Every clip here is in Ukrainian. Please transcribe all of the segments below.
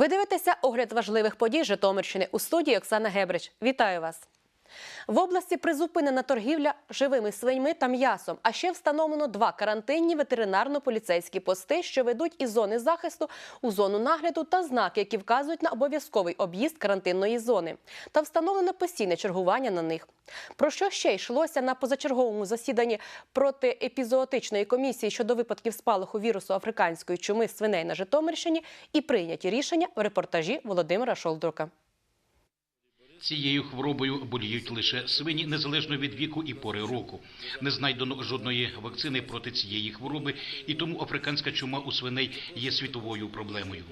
Ви дивитеся огляд важливих подій Житомирщини у студії Оксана Гебрич. Вітаю вас. В області призупинена торгівля живими свиньми та м'ясом. А ще встановлено два карантинні ветеринарно-поліцейські пости, що ведуть із зони захисту у зону нагляду та знаки, які вказують на обов'язковий об'їзд карантинної зони. Та встановлено постійне чергування на них. Про що ще йшлося на позачерговому засіданні протиепізоотичної комісії щодо випадків спалаху вірусу африканської чуми свиней на Житомирщині і прийняті рішення в репортажі Володимира Шолдрука. Цією хворобою боліють лише свині незалежно від віку і пори року. Не знайдено жодної вакцини проти цієї хвороби, і тому африканська чума у свиней є світовою проблемою.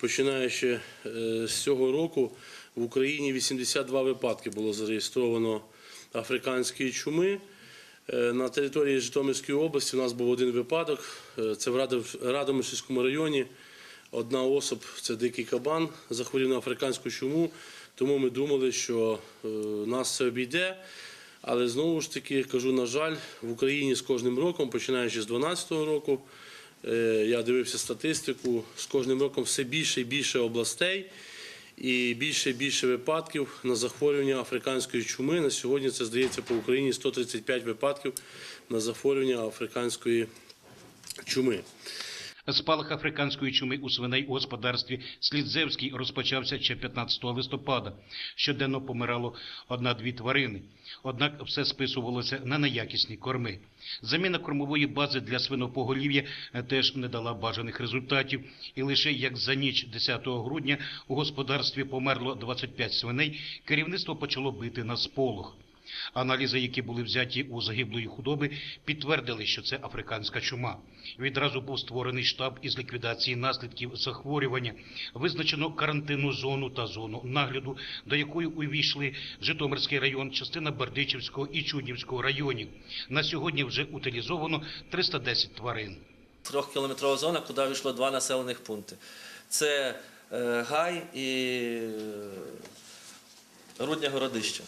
Починаючи е, з цього року в Україні 82 випадки було зареєстровано африканської чуми. Е, На території Житомирської області у нас був один випадок. Е, Це в Радомишльському районі. Одна особа, це дикий кабан, захворів на африканську чуму. Тому ми думали, що е, нас це обійде. Але знову ж таки кажу, на жаль, в Україні з кожним роком, починаючи з 2012 року, е, я дивився статистику, з кожним роком все більше і більше областей і більше і більше випадків на захворювання африканської чуми. На сьогодні це здається по Україні 135 випадків на захворювання африканської чуми. Спалах африканської чуми у свиней у господарстві Слідзевський розпочався ще 15 листопада. Щоденно помирало одна-дві тварини. Однак все списувалося на неякісні корми. Заміна кормової бази для свинопоголів'я е, теж не дала бажаних результатів. І лише як за ніч 10 грудня у господарстві померло 25 свиней, керівництво почало бити на сполох. Аналізи, які були взяті у загиблої худоби, підтвердили, що це африканська чума. Відразу був створений штаб із ліквідації наслідків захворювання. Визначено карантинну зону та зону нагляду, до якої увійшли Житомирський район, частина Бердичівського і Чуднівського районів. На сьогодні вже утилізовано 310 тварин. Трьохкілометрова зона, куди вийшло два населених пункти. Це е, Гай і е, Рудня Городище.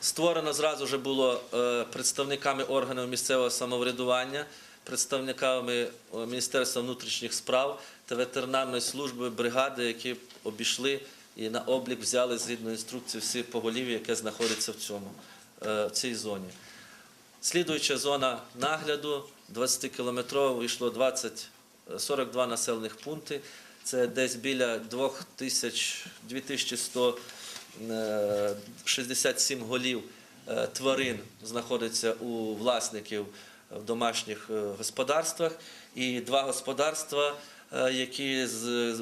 Створено зразу вже було е, представниками органів місцевого самоврядування, представниками е, Міністерства внутрішніх справ та ветеринарної служби бригади, які обійшли і на облік взяли згідно інструкції всі поголів'я, яке знаходиться в цьому е, в цій зоні. Слідуюча зона нагляду 20-кілометрова вийшло 20, е, 42 населених пункти. Це десь біля 2000, 2167 голів е, тварин знаходиться у власників в домашніх е, господарствах. І два господарства, е, які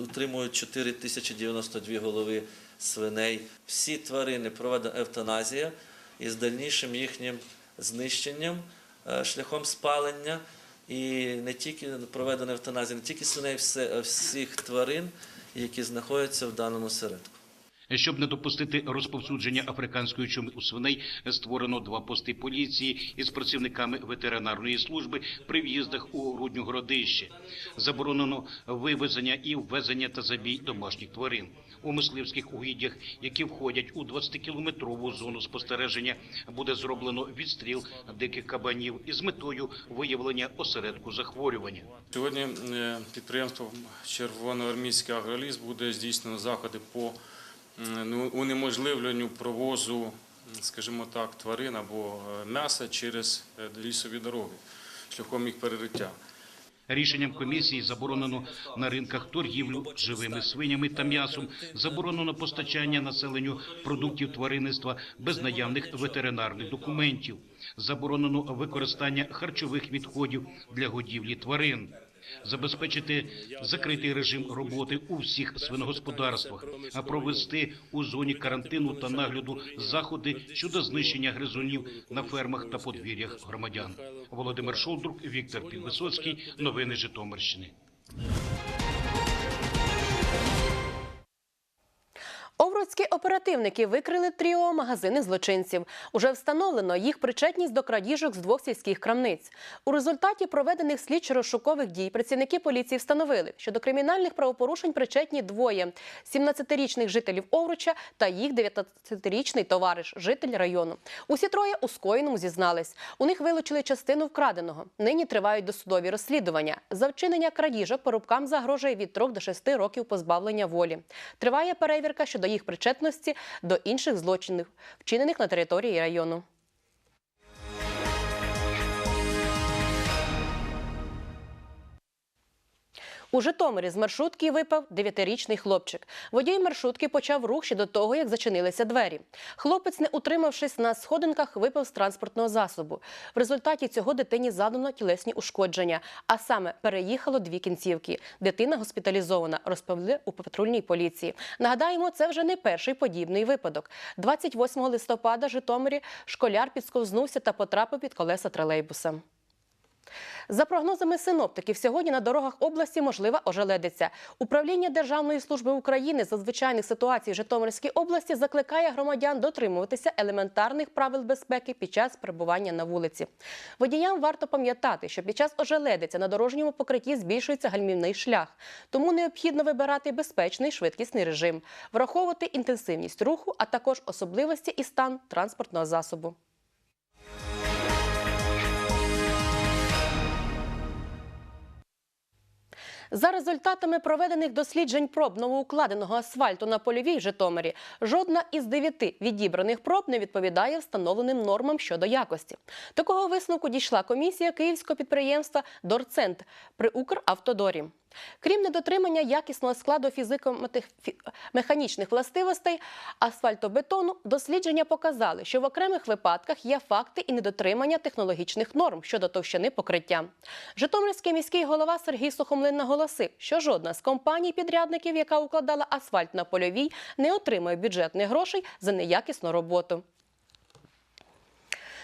утримують 4092 голови свиней. Всі тварини проведена евтаназія із дальнішим їхнім знищенням е, шляхом спалення. І не тільки проведена евтаназія, не тільки свиней, всіх тварин, які знаходяться в даному середку. Щоб не допустити розповсюдження африканської чуми у свиней, створено два пости поліції із працівниками ветеринарної служби при в'їздах у Рудню Городище. Заборонено вивезення і ввезення та забій домашніх тварин. У мисливських угіддях, які входять у 20-кілометрову зону спостереження, буде зроблено відстріл диких кабанів із метою виявлення осередку захворювання. Сьогодні е, підприємством Червоноармійський агроліс буде здійснено заходи по унеможливленню провозу, скажімо так, тварин або е, м'яса через е, лісові дороги шляхом їх перериття. Рішенням комісії заборонено на ринках торгівлю живими свинями та м'ясом, заборонено постачання населенню продуктів тваринництва без наявних ветеринарних документів, заборонено використання харчових відходів для годівлі тварин. Забезпечити закритий режим роботи у всіх свиногосподарствах, а провести у зоні карантину та нагляду заходи щодо знищення гризунів на фермах та подвір'ях громадян. Володимир Шолдрук, Віктор Підвисоцький. Новини Житомирщини. Овруцькі оперативники викрили тріо магазини злочинців. Уже встановлено їх причетність до крадіжок з двох сільських крамниць. У результаті проведених слідчо-розшукових дій працівники поліції встановили, що до кримінальних правопорушень причетні двоє – 17-річних жителів Овруча та їх 19-річний товариш, житель району. Усі троє у скоєному зізнались. У них вилучили частину вкраденого. Нині тривають досудові розслідування. За вчинення крадіжок порубкам загрожує від 3 до 6 років позбавлення волі. Триває перевірка щодо їх причетності до інших злочинів, вчинених на території району. У Житомирі з маршрутки випав дев'ятирічний хлопчик. Водій маршрутки почав рух ще до того, як зачинилися двері. Хлопець, не утримавшись на сходинках, випав з транспортного засобу. В результаті цього дитині задано тілесні ушкодження, а саме переїхало дві кінцівки. Дитина госпіталізована, розповіли у патрульній поліції. Нагадаємо, це вже не перший подібний випадок. 28 листопада Житомирі школяр підсковзнувся та потрапив під колеса тролейбуса. За прогнозами синоптиків, сьогодні на дорогах області можлива ожеледиця. Управління Державної служби України з надзвичайних ситуацій в Житомирській області закликає громадян дотримуватися елементарних правил безпеки під час перебування на вулиці. Водіям варто пам'ятати, що під час ожеледиця на дорожньому покритті збільшується гальмівний шлях, тому необхідно вибирати безпечний швидкісний режим, враховувати інтенсивність руху, а також особливості і стан транспортного засобу. За результатами проведених досліджень проб новоукладеного асфальту на польовій Житомирі, жодна із дев'яти відібраних проб не відповідає встановленим нормам щодо якості. Такого висновку дійшла комісія київського підприємства Дорцент при Укравтодорі. Крім недотримання якісного складу фізико-механічних властивостей асфальтобетону, дослідження показали, що в окремих випадках є факти і недотримання технологічних норм щодо товщини покриття. Житомирський міський голова Сергій Сухомлин наголосив, що жодна з компаній-підрядників, яка укладала асфальт на польовій, не отримує бюджетних грошей за неякісну роботу.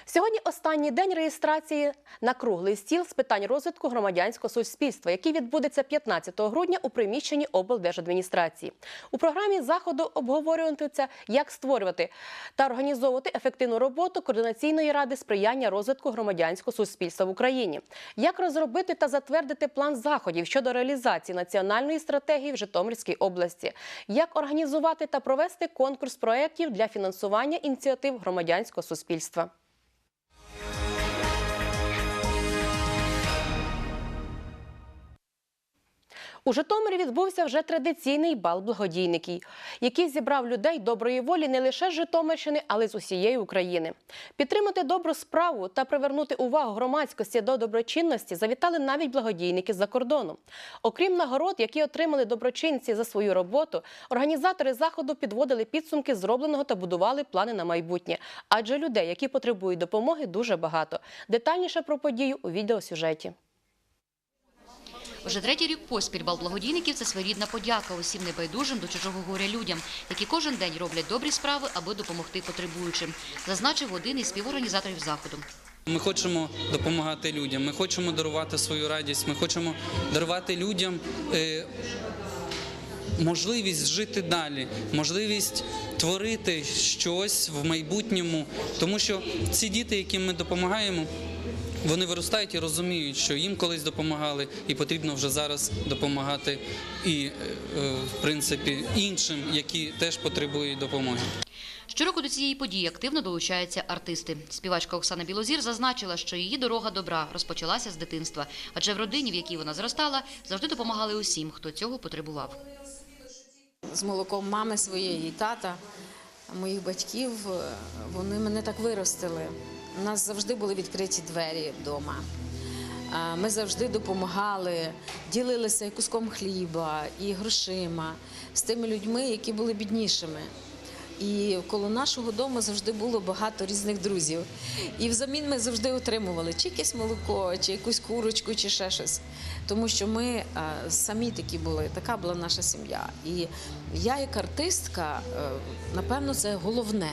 Сьогодні останній день реєстрації на круглий стіл з питань розвитку громадянського суспільства, який відбудеться 15 грудня у приміщенні облдержадміністрації. У програмі заходу обговорюватиметься, як створювати та організовувати ефективну роботу координаційної ради сприяння розвитку громадянського суспільства в Україні, як розробити та затвердити план заходів щодо реалізації національної стратегії в Житомирській області, як організувати та провести конкурс проєктів для фінансування ініціатив громадянського суспільства. У Житомирі відбувся вже традиційний бал благодійників, який зібрав людей доброї волі не лише з Житомирщини, але й з усієї України. Підтримати добру справу та привернути увагу громадськості до доброчинності завітали навіть благодійники з-за кордону. Окрім нагород, які отримали доброчинці за свою роботу, організатори заходу підводили підсумки зробленого та будували плани на майбутнє. Адже людей, які потребують допомоги, дуже багато. Детальніше про подію у відеосюжеті. Вже третій рік поспіль бал благодійників – це своєрідна подяка усім небайдужим до чужого горя людям, які кожен день роблять добрі справи, аби допомогти потребуючим, зазначив один із співорганізаторів заходу. Ми хочемо допомагати людям, ми хочемо дарувати свою радість, ми хочемо дарувати людям е, можливість жити далі, можливість творити щось в майбутньому, тому що ці діти, яким ми допомагаємо. Вони виростають і розуміють, що їм колись допомагали, і потрібно вже зараз допомагати і, е, е, в принципі, іншим, які теж потребують допомоги. Щороку до цієї події активно долучаються артисти. Співачка Оксана Білозір зазначила, що її дорога добра розпочалася з дитинства, адже в родині, в якій вона зростала, завжди допомагали усім, хто цього потребував. з молоком мами своєї тата, моїх батьків, е, вони мене так виростили. У нас завжди були відкриті двері вдома. Ми завжди допомагали, ділилися куском хліба, і грошима з тими людьми, які були біднішими. І коло нашого дому завжди було багато різних друзів. І взамін ми завжди отримували чи якесь молоко, чи якусь курочку, чи ще щось. Тому що ми е, самі такі були, така була наша сім'я. І я, як артистка, е, напевно, це головне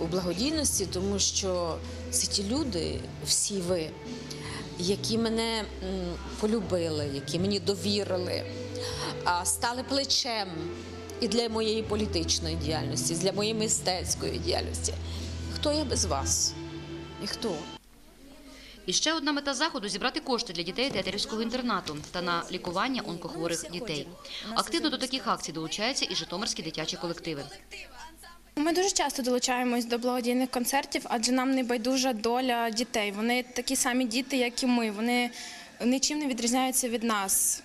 у благодійності, тому що це ті люди, всі ви, які мене полюбили, які мені довірили, стали плечем і для моєї політичної діяльності, для моєї мистецької діяльності. Хто я без вас? І хто? І ще одна мета заходу зібрати кошти для дітей театрівського інтернату та на лікування онкохворих дітей. Активно до таких акцій долучаються і житомирські дитячі колективи. Ми дуже часто долучаємось до благодійних концертів, адже нам не байдужа доля дітей. Вони такі самі діти, як і ми. Вони нічим не відрізняються від нас.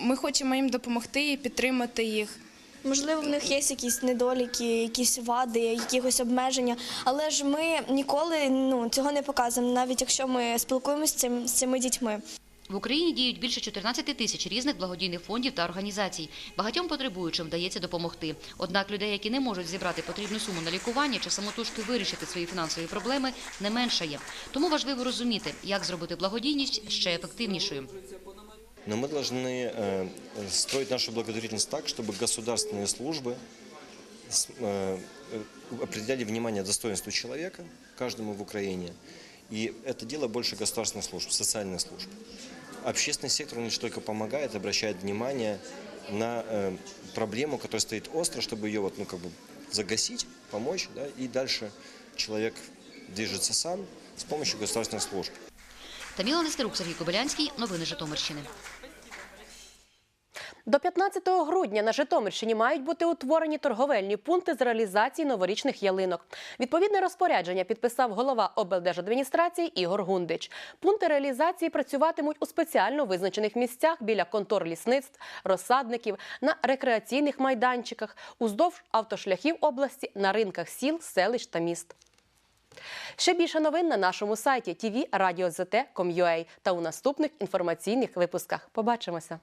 Ми хочемо їм допомогти і підтримати їх. Можливо, в них є якісь недоліки, якісь вади, якихось обмеження, але ж ми ніколи ну, цього не показуємо, навіть якщо ми спілкуємося з, цим, з цими дітьми. В Україні діють більше 14 тисяч різних благодійних фондів та організацій. Багатьом потребуючим вдається допомогти. Однак людей, які не можуть зібрати потрібну суму на лікування чи самотужки вирішити свої фінансові проблеми, не меншає. Тому важливо розуміти, як зробити благодійність ще ефективнішою. Но мы должны э, строить нашу благотворительность так, чтобы государственные службы с- э, э, определяли внимание достоинству человека, каждому в Украине. И это дело больше государственных служб, социальных служб. Общественный сектор он лишь только помогает, обращает внимание на э, проблему, которая стоит остро, чтобы ее вот, ну, как бы загасить, помочь, да, и дальше человек движется сам с помощью государственных служб. Таміла Нестерук, Сергій Кобилянський. Новини Житомирщини. До 15 грудня на Житомирщині мають бути утворені торговельні пункти з реалізації новорічних ялинок. Відповідне розпорядження підписав голова облдержадміністрації Ігор Гундич. Пункти реалізації працюватимуть у спеціально визначених місцях біля контор лісництв, розсадників, на рекреаційних майданчиках, уздовж автошляхів області, на ринках сіл, селищ та міст. Ще більше новин на нашому сайті tv.radio.zt.com.ua та у наступних інформаційних випусках. Побачимося!